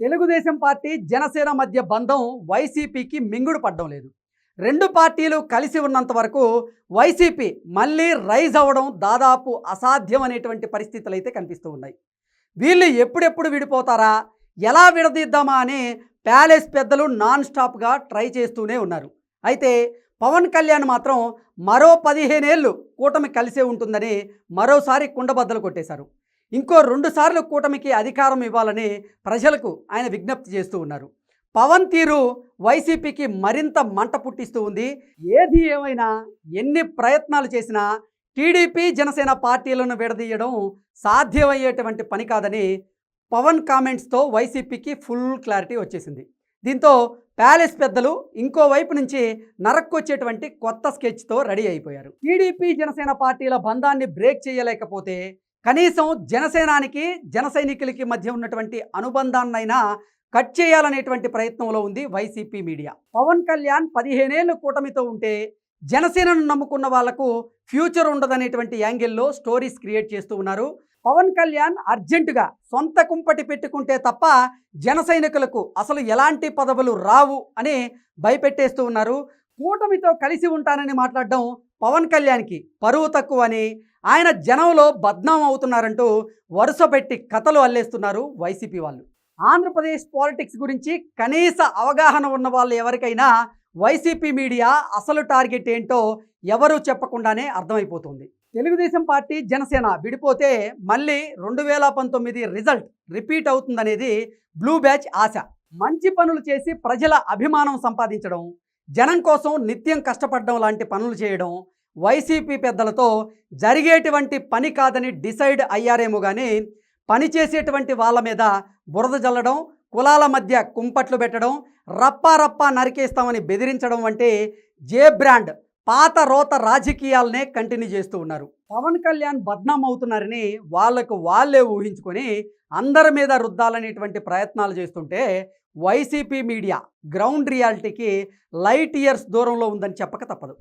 Telugu Desam party Janasena మధ్య బంధం వైసీపీకి మింగుడు పడడం లేదు. రెండు పార్టీలు కలిసి ఉన్నంత వరకు వైసీపీ మళ్ళీ రైజ్ అవ్వడం దాదాపు అసాధ్యం అనేటువంటి పరిస్థితులు అయితే కనిపిస్తూ ఉన్నాయి. వీళ్ళు ఎప్పుడెప్పుడు విడిపోతారా? ఎలా విడదీద్దామా అని ప్యాలెస్ పెద్దలు నాన్ స్టాప్గా ట్రై చేస్తూనే ఉన్నారు. అయితే పవన్ కళ్యాణ్ మాత్రం మరో పదిహేనేళ్ళు కూటమి కలిసే ఉంటుందని మరోసారి కుండబద్దలు కొట్టేశారు. ఇంకో రెండుసార్లు కూటమికి అధికారం ఇవ్వాలని ప్రజలకు ఆయన విజ్ఞప్తి చేస్తూ ఉన్నారు. పవన్ తీరు వైసీపీకి మరింత మంట పుట్టిస్తూ ఉంది. ఏది ఏమైనా ఎన్ని ప్రయత్నాలు చేసినా టీడీపీ జనసేన పార్టీలను విడదీయడం సాధ్యమయ్యేటువంటి పని కాదని పవన్ కామెంట్స్తో వైసీపీకి ఫుల్ క్లారిటీ వచ్చేసింది. దీంతో ప్యాలెస్ పెద్దలు ఇంకో వైపు నుంచి నరక్కొచ్చేటువంటి కొత్త స్కెచ్తో రెడీ అయిపోయారు. టీడీపీ జనసేన పార్టీల బంధాన్ని బ్రేక్ చేయలేకపోతే కనీసం జనసేనానికి జన సైనికులకి మధ్య ఉన్నటువంటి అనుబంధాన్నైనా కట్ చేయాలనేటువంటి ప్రయత్నంలో ఉంది వైసీపీ మీడియా. పవన్ కళ్యాణ్ పదిహేనేళ్ళు కూటమితో ఉంటే జనసేనను నమ్ముకున్న వాళ్ళకు ఫ్యూచర్ ఉండదనేటువంటి యాంగిల్లో స్టోరీస్ క్రియేట్ చేస్తూ ఉన్నారు. పవన్ కళ్యాణ్ అర్జెంటుగా సొంత కుంపటి పెట్టుకుంటే తప్ప జన సైనికులకు అసలు ఎలాంటి పదవులు రావు అని భయపెట్టేస్తూ ఉన్నారు. కూటమితో కలిసి ఉంటానని మాట్లాడడం పవన్ కళ్యాణ్కి పరువు తక్కువ అని ఆయన జనంలో బద్నాం అవుతున్నారంటూ వరుస పెట్టి కథలు అల్లేస్తున్నారు వైసీపీ వాళ్ళు. ఆంధ్రప్రదేశ్ పాలిటిక్స్ గురించి కనీస అవగాహన ఉన్న వాళ్ళు ఎవరికైనా వైసీపీ మీడియా అసలు టార్గెట్ ఏంటో ఎవరూ చెప్పకుండానే అర్థమైపోతుంది. తెలుగుదేశం పార్టీ జనసేన విడిపోతే మళ్ళీ రెండు వేల పంతొమ్మిది రిజల్ట్ రిపీట్ అవుతుందనేది బ్లూ బ్యాచ్ ఆశ. మంచి పనులు చేసి ప్రజల అభిమానం సంపాదించడం జనం కోసం నిత్యం కష్టపడడం లాంటి పనులు చేయడం వైసీపీ పెద్దలతో జరిగేటువంటి పని కాదని డిసైడ్ అయ్యారేమో కానీ పని చేసేటువంటి వాళ్ళ మీద బురద జల్లడం కులాల మధ్య కుంపట్లు పెట్టడం రప్పా రప్పా నరికేస్తామని బెదిరించడం వంటి జే బ్రాండ్ పాత రోత రాజకీయాలనే కంటిన్యూ చేస్తూ ఉన్నారు. పవన్ కళ్యాణ్ బద్నాం అవుతున్నారని వాళ్ళకు వాళ్ళే ఊహించుకొని అందరి మీద రుద్దాలనేటువంటి ప్రయత్నాలు చేస్తుంటే వైసీపీ మీడియా గ్రౌండ్ రియాలిటీకి లైట్ ఇయర్స్ దూరంలో ఉందని చెప్పక తప్పదు.